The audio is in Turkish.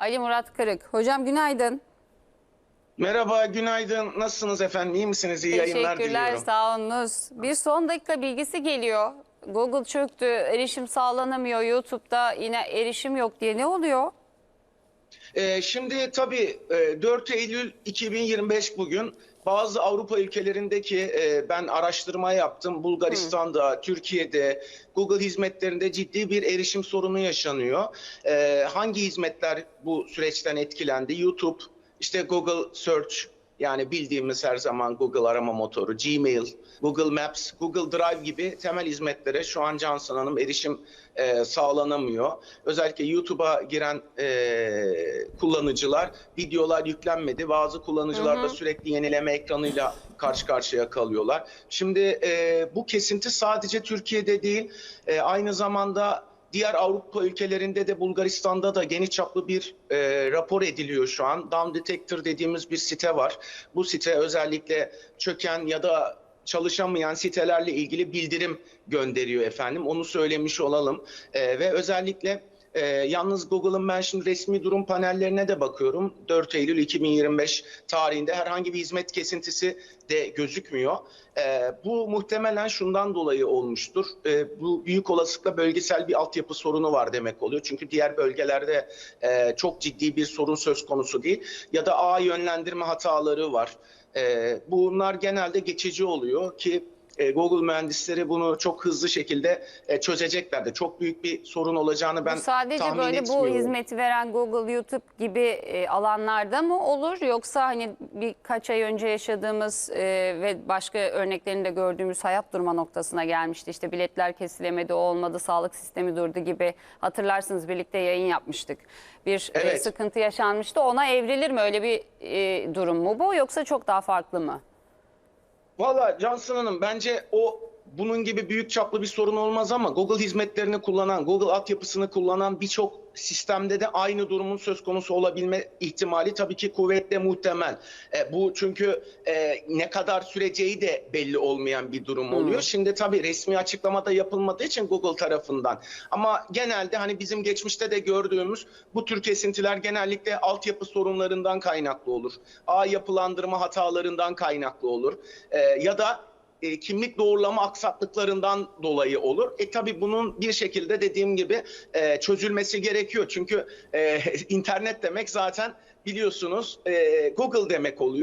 Ali Murat Kırık. Hocam günaydın. Merhaba, günaydın. Nasılsınız efendim? İyi misiniz? İyi yayınlar Teşekkürler, diliyorum. sağ olunuz. Bir son dakika bilgisi geliyor. Google çöktü, erişim sağlanamıyor. YouTube'da yine erişim yok diye ne oluyor? Ee, şimdi tabii e, 4 Eylül 2025 bugün bazı Avrupa ülkelerindeki e, ben araştırma yaptım. Bulgaristan'da, Türkiye'de Google hizmetlerinde ciddi bir erişim sorunu yaşanıyor. Ee, hangi hizmetler bu süreçten etkilendi? YouTube, işte Google Search, Yani bildiğimiz her zaman Google arama motoru, Gmail, Google Maps, Google Drive gibi temel hizmetlere şu an Johnson Hanım erişim e, sağlanamıyor. Özellikle YouTube'a giren e, kullanıcılar videolar yüklenmedi. Bazı kullanıcılar da sürekli yenileme ekranıyla karşı karşıya kalıyorlar. Şimdi e, bu kesinti sadece Türkiye'de değil, e, aynı zamanda Diğer Avrupa ülkelerinde de Bulgaristan'da da geniş çaplı bir e, rapor ediliyor şu an. Down Detector dediğimiz bir site var. Bu site özellikle çöken ya da çalışamayan sitelerle ilgili bildirim gönderiyor efendim. Onu söylemiş olalım. E, ve özellikle e, yalnız Google'ın ben şimdi resmi durum panellerine de bakıyorum. 4 Eylül 2025 tarihinde herhangi bir hizmet kesintisi de gözükmüyor. E, bu muhtemelen şundan dolayı olmuştur. E, bu büyük olasılıkla bölgesel bir altyapı sorunu var demek oluyor. Çünkü diğer bölgelerde e, çok ciddi bir sorun söz konusu değil. Ya da ağ yönlendirme hataları var. E, bunlar genelde geçici oluyor ki e, Google mühendisleri bunu çok hızlı şekilde e, çözeceklerdi. Çok büyük bir sorun olacağını ben Bu sadece tahmin böyle bu hizmeti veren Google, YouTube gibi e, alanlarda mı olur? Yoksa hani birkaç ay önce yaşadığımız e, ve başka örneklerinde gördüğümüz hayat durma noktasına gelmişti. İşte biletler kesilemedi, olmadı, sağlık sistemi durdu gibi. Hatırlarsınız birlikte yayın yapmıştık. Bir e, Evet. sıkıntı yaşanmıştı. Ona evrilir mi? Öyle bir e, durum mu bu yoksa çok daha farklı mı? Valla Johnson Hanım bence o bunun gibi büyük çaplı bir sorun olmaz ama Google hizmetlerini kullanan, Google altyapısını kullanan birçok sistemde de aynı durumun söz konusu olabilme ihtimali tabii ki kuvvetle muhtemel. E, bu çünkü e, ne kadar süreceği de belli olmayan bir durum oluyor. Şimdi tabii resmi açıklamada yapılmadığı için Google tarafından ama genelde hani bizim geçmişte de gördüğümüz bu tür kesintiler genellikle altyapı sorunlarından kaynaklı olur. Ağ yapılandırma hatalarından kaynaklı olur. E, ya da e, kimlik doğrulama aksaklıklarından dolayı olur. E tabi bunun bir şekilde dediğim gibi e, çözülmesi gerekiyor. Çünkü e, internet demek zaten biliyorsunuz e, Google demek oluyor.